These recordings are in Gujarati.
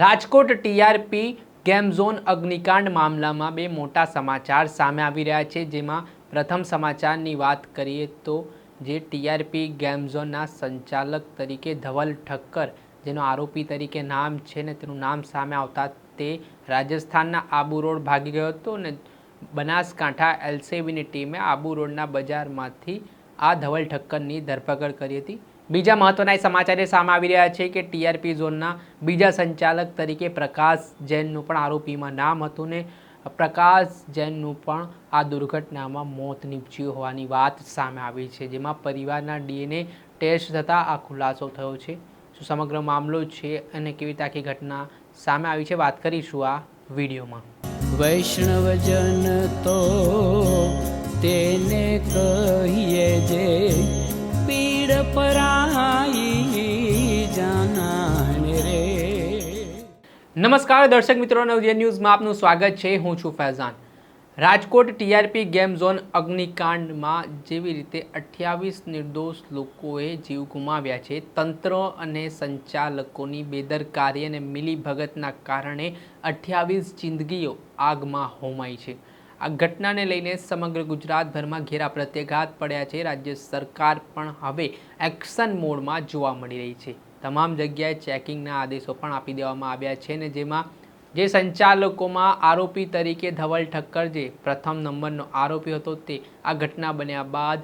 રાજકોટ ટીઆરપી ગેમ ઝોન અગ્નિકાંડ મામલામાં બે મોટા સમાચાર સામે આવી રહ્યા છે. જેમાં પ્રથમ સમાચારની વાત કરીએ તો જે ટીઆરપી ગેમ ઝોનના સંચાલક તરીકે ધવલ ઠક્કર, જેનો આરોપી તરીકે નામ છે ને તેનું નામ સામે આવતા તે રાજસ્થાનના આબુ રોડ ભાગી ગયો હતો ને બનાસકાંઠા એલસીબીની ટીમે આબુ રોડના બજારમાંથી આ ધવલ ઠક્કરની ધરપકડ કરી હતી. બીજા મહત્વના સમાચાર એ સામે આવી રહ્યા છે કે ટીઆરપી ઝોનના બીજા સંચાલક તરીકે પ્રકાશ જૈનનું પણ આરોપીમાં નામ હતું ને પ્રકાશ જૈનનું પણ આ દુર્ઘટનામાં મોત નીપજ્યું હોવાની વાત સામે આવી છે, જેમાં પરિવારના ડીએનએ ટેસ્ટ થતાં આ ખુલાસો થયો છે. શું સમગ્ર મામલો છે અને કેવી રીતે આખી ઘટના સામે આવી છે, વાત કરીશું આ વિડીયોમાં. વૈષ્ણવજન તો તેને કહીએ જે પીડ પરાઈ જાનાને રે. નમસ્કાર દર્શક મિત્રો નવજે ન્યૂઝમાં આપનું સ્વાગત છે. હું છું Faizan. Rajkot TRP game zone અગ્નિકાંડમાં જેવી રીતે અઠ્યાવીસ નિર્દોષ લોકોએ જીવ ગુમાવ્યા છે, તંત્ર અને સંચાલકોની બેદરકારી અને મિલીભગતના કારણે અઠ્યાવીસ જિંદગીઓ આગમાં હોમાઈ છે. આ ઘટનાને લઈને સમગ્ર ગુજરાતભરમાં ઘેરા પ્રત્યાઘાત પડ્યા છે. રાજ્ય સરકાર પણ હવે એક્શન મોડમાં જોવા મળી રહી છે. તમામ જગ્યાએ ચેકિંગના આદેશો પણ આપી દેવામાં આવ્યા છે ને જેમાં જે સંચાલકોમાં આરોપી તરીકે ધવલ ઠક્કર જે પ્રથમ નંબરનો આરોપી હતો તે આ ઘટના બન્યા બાદ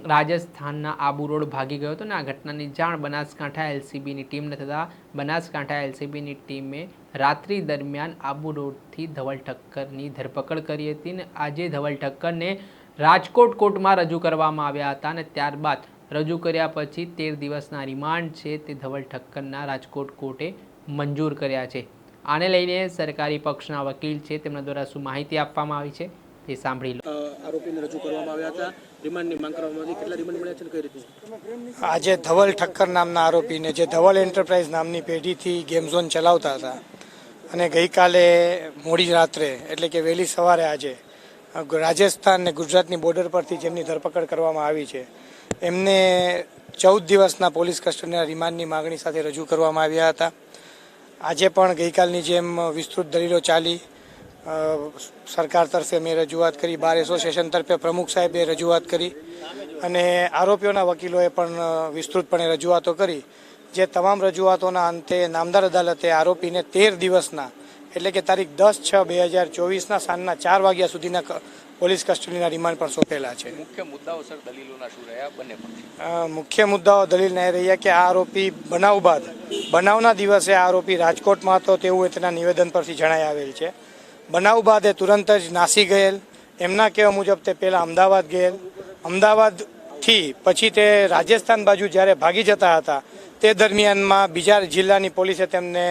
રાજસ્થાનના આબુ રોડ ભાગી ગયો હતો ને આ ઘટનાની જાણ બનાસકાંઠા એલસીબીની ટીમને થતાં બનાસકાંઠા એલસીબીની ટીમે રાત્રિ દરમિયાન આબુ રોડથી ધવલ ઠક્કરની ધરપકડ કરી હતી ને આજે ધવલ ઠક્કરને રાજકોટ કોર્ટમાં રજૂ કરવામાં આવ્યા હતા અને ત્યારબાદ રજૂ કર્યા પછી તેર દિવસના રિમાન્ડ છે તે ધવલ ઠક્કરના રાજકોટ કોર્ટે મંજૂર કર્યા છે. આને લઈને સરકારી પક્ષના વકીલ છે તેમના દ્વારા શું માહિતી આપવામાં આવી છે તે સાંભળી લો. આરોપીને રજૂ કરવામાં આવ્યા હતા. આજે ધવલ ઠક્કર નામના આરોપીને, જે ધવલ એન્ટરપ્રાઇઝ નામની પેઢીથી ગેમ ઝોન ચલાવતા હતા. અને ગઈકાલે મોડી રાત્રે, એટલે કે વહેલી સવારે આજે, રાજસ્થાન ને ગુજરાતની બોર્ડર પરથી જેમની ધરપકડ કરવામાં આવી છે, એમને ચૌદ દિવસના પોલીસ કસ્ટડીના રિમાન્ડની માગણી સાથે રજૂ કરવામાં આવ્યા હતા. આજે પણ ગઈકાલની જેમ વિસ્તૃત દલીલો ચાલી સરકાર તરફે મેં રજૂઆત કરી બાર એસોસિએશન તરફે પ્રમુખ સાહેબે રજૂઆત કરી અને આરોપીઓના વકીલોએ પણ વિસ્તૃતપણે રજૂઆતો કરી. જે તમામ રજૂઆતોના અંતે નામદાર અદાલતે આરોપીને તેર દિવસના એટલે કે તારીખ દસ છ બે હજાર ચોવીસના સાંજના ચાર વાગ્યા સુધીના પોલીસ કસ્ટડીના રિમાન્ડ પણ સોંપેલા છે. મુખ્ય મુદ્દાઓ સર દલીલોના શું રહ્યા? બંને મુખ્ય મુદ્દાઓ દલીલ એ રહ્યા કે આ આરોપી બનાવ બાદ બનાવના દિવસે આ આરોપી રાજકોટમાં હતો તેવું તેના નિવેદન પરથી જણાઈ આવેલ છે. બનાવ બાદ એ તુરંત જ નાસી ગયેલ. એમના કહેવા મુજબ તે પહેલાં અમદાવાદ ગયેલ. અમદાવાદથી પછી તે રાજસ્થાન બાજુ જ્યારે ભાગી જતા હતા, તે દરમિયાનમાં બીજા જિલ્લાની પોલીસે તેમને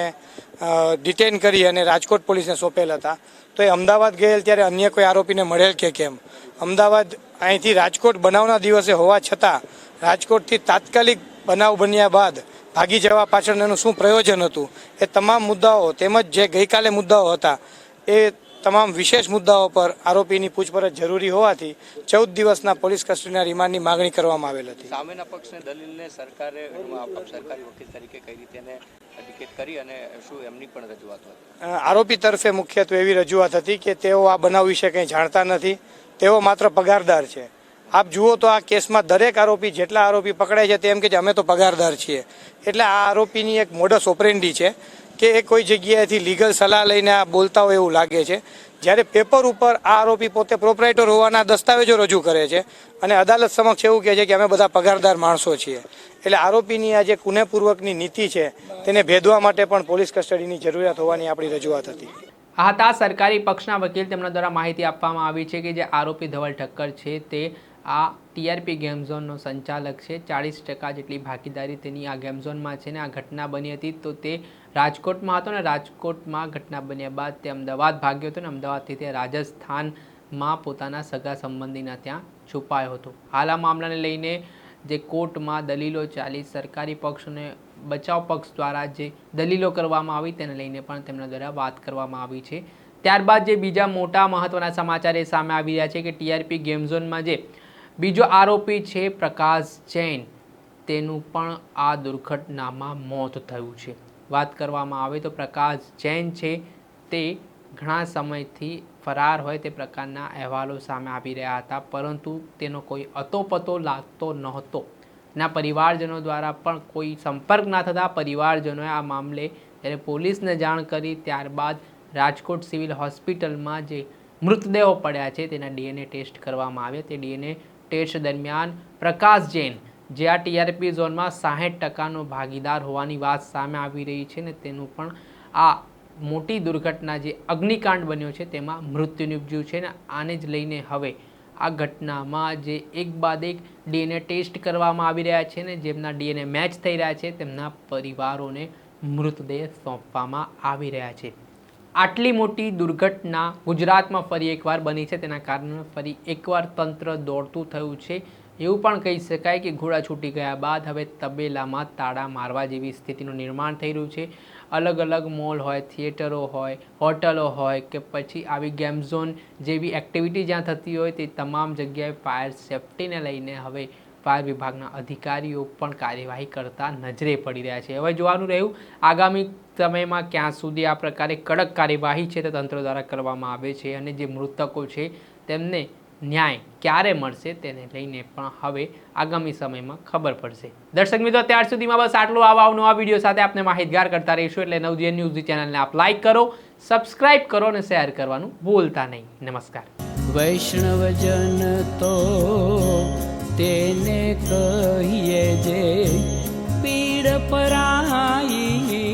ડિટેન કરી અને રાજકોટ પોલીસને સોંપેલ હતા તો એ અમદાવાદ ગયેલ ત્યારે અન્ય કોઈ આરોપીને મળેલ કે કેમ? અમદાવાદ અહીંથી રાજકોટ બનાવના દિવસે હોવા છતાં, રાજકોટથી તાત્કાલિક બનાવ બન્યા બાદ ભાગી જવા પાછળ એનું શું પ્રયોજન હતું, એ તમામ મુદ્દાઓ તેમજ જે ગઈકાલે મુદ્દાઓ હતા એ તમામ વિશેષ મુદ્દાઓ પર આરોપીની પૂછપરછ જરૂરી હોવાથી ચૌદ દિવસના પોલીસ કસ્ટડીના રિમાન્ડની માગણી કરવામાં આવેલ હતી. સામેના પક્ષને દલીલને સરકારે સરકારી વકીલ તરીકે કઈ રીતે એને અધિકેત કરી અને શું એમની પણ રજૂઆત હતી? આરોપી તરફે મુખ્યત્વે એવી રજૂઆત હતી કે તેઓ આ બનાવ વિશે કંઈ જાણતા નથી તેઓ માત્ર પગારદાર છે. આપ જુઓ તો આ કેસમાં દરેક આરોપી જેટલા આરોપી પકડાય છે તેમ કે અમે તો પગારદાર છીએ. એટલે આ આરોપીની એક મોડસ ઓપરેન્ડી છે. કે એ કોઈ જગ્યાએથી લીગલ સલાહ લઈને આ બોલતા હોય એવું લાગે છે. જ્યારે પેપર ઉપર આ આરોપી પોતે પ્રોપરાઇટર હોવાના દસ્તાવેજો રજૂ કરે છે અને અદાલત સમક્ષ એવું કહે છે કે અમે બધા પગારદાર માણસો છીએ. એટલે આરોપીની આ જે કુનેપૂર્વકની નીતિ છે, તેને ભેદવા માટે પણ પોલીસ કસ્ટડીની જરૂરિયાત હોવાની આપણી રજૂઆત હતી. આ હતા સરકારી પક્ષના વકીલ તેમના દ્વારા માહિતી આપવામાં આવી છે કે જે આરોપી ધવલ ઠક્કર છે, તે આ ટીઆરપી ગેમ ઝોનનો સંચાલક છે. ચાળીસ ટકા જેટલી ભાગીદારી તેની આ ગેમ ઝોનમાં છે ને આ ઘટના બની હતી, તો તે રાજકોટમાં હતો ને, રાજકોટમાં ઘટના બન્યા બાદ તે અમદાવાદ ભાગ્યો હતો ને, અમદાવાદથી તે રાજસ્થાનમાં પોતાના સગા સંબંધીના ત્યાં છુપાયો હતો. હાલ આ મામલાને લઈને જે કોર્ટમાં દલીલો ચાલી, સરકારી પક્ષ અને બચાવ પક્ષ દ્વારા જે દલીલો કરવામાં આવી તેને લઈને પણ તેમના દ્વારા વાત કરવામાં આવી છે. ત્યારબાદ જે બીજા મોટા મહત્વના સમાચાર એ સામે આવી રહ્યા છે કે ટીઆરપી ગેમ ઝોનમાં જે બીજો આરોપી છે પ્રકાશ જૈન, તેનું પણ આ દુર્ઘટનામાં મોત થયું છે. વાત કરવામાં આવે તો પ્રકાશ જૈન છે તે ઘણા સમયથી ફરાર હોય તે પ્રકારના અહેવાલો સામે આવી રહ્યા હતા, પરંતુ તેનો કોઈ અતોપતો લાગતો નહોતો. ના પરિવારજનો દ્વારા પણ કોઈ સંપર્ક ના થતા પરિવારજનોએ આ મામલે જ્યારે પોલીસને જાણ કરી ત્યારબાદ રાજકોટ સિવિલ હોસ્પિટલમાં જે મૃતદેહો પડ્યા છે તેના ડીએનએ ટેસ્ટ કરવામાં આવ્યા. તે ડીએનએ ટેસ્ટ દરમિયાન પ્રકાશ જૈન જે આ ટીઆરપી ઝોનમાં સાહીઠ ટકાનો ભાગીદાર હોવાની વાત સામે આવી રહી છે ને તેનું પણ આ મોટી દુર્ઘટના જે અગ્નિકાંડ બન્યો છે તેમાં મૃત્યુ નિપજ્યું છે ને આને જ લઈને હવે આ ઘટનામાં જે એક બાદ એક ડીએનએ ટેસ્ટ કરવામાં આવી રહ્યા છે ને જેમના ડીએનએ મેચ થઈ રહ્યા છે તેમના પરિવારોને મૃતદેહ સોંપવામાં આવી રહ્યા છે. આટલી મોટી દુર્ઘટના ગુજરાતમાં ફરી એકવાર બની છે તેના કારણે ફરી એકવાર તંત્ર દોડતું થયું છે. એવું પણ કહી શકાય કે ઘોડા છૂટી ગયા બાદ હવે તબેલામાં તાળા મારવા જેવી સ્થિતિનું નિર્માણ થઈ રહ્યું છે. અલગ અલગ મોલ હોય, થિયેટરો હોય, હોટલો હોય કે પછી આવી ગેમ ઝોન જેવી એક્ટિવિટી જ્યાં થતી હોય તે તમામ જગ્યાએ ફાયર સેફટીને લઈને હવે ફાયર વિભાગના અધિકારીઓ પણ કાર્યવાહી કરતા નજરે પડી રહ્યા છે. હવે જોવાનું રહ્યું, આગામી સમયમાં ક્યાં સુધી આ પ્રકારે કડક કાર્યવાહી છે તે તંત્ર દ્વારા કરવામાં આવે છે અને જે મૃતકો છે તેમને ન્યાય ક્યારે મળશે તેને લઈને પણ હવે આગામી સમયમાં ખબર પડશે. દર્શક મિત્રો, ત્યાર સુધીમાં બસ આટલું. આવા નવા વીડિયો સાથે આપને માહિતગાર કરતા રહીશું એટલે નવજીએન ન્યૂઝ ચેનલને આપ લાઇક કરો, સબસ્ક્રાઇબ કરો અને શેર કરવાનું ભૂલતા નહીં. નમસ્કાર. વૈષ્ણવજન તો તેને કહીએ જે પીડ પરાઈ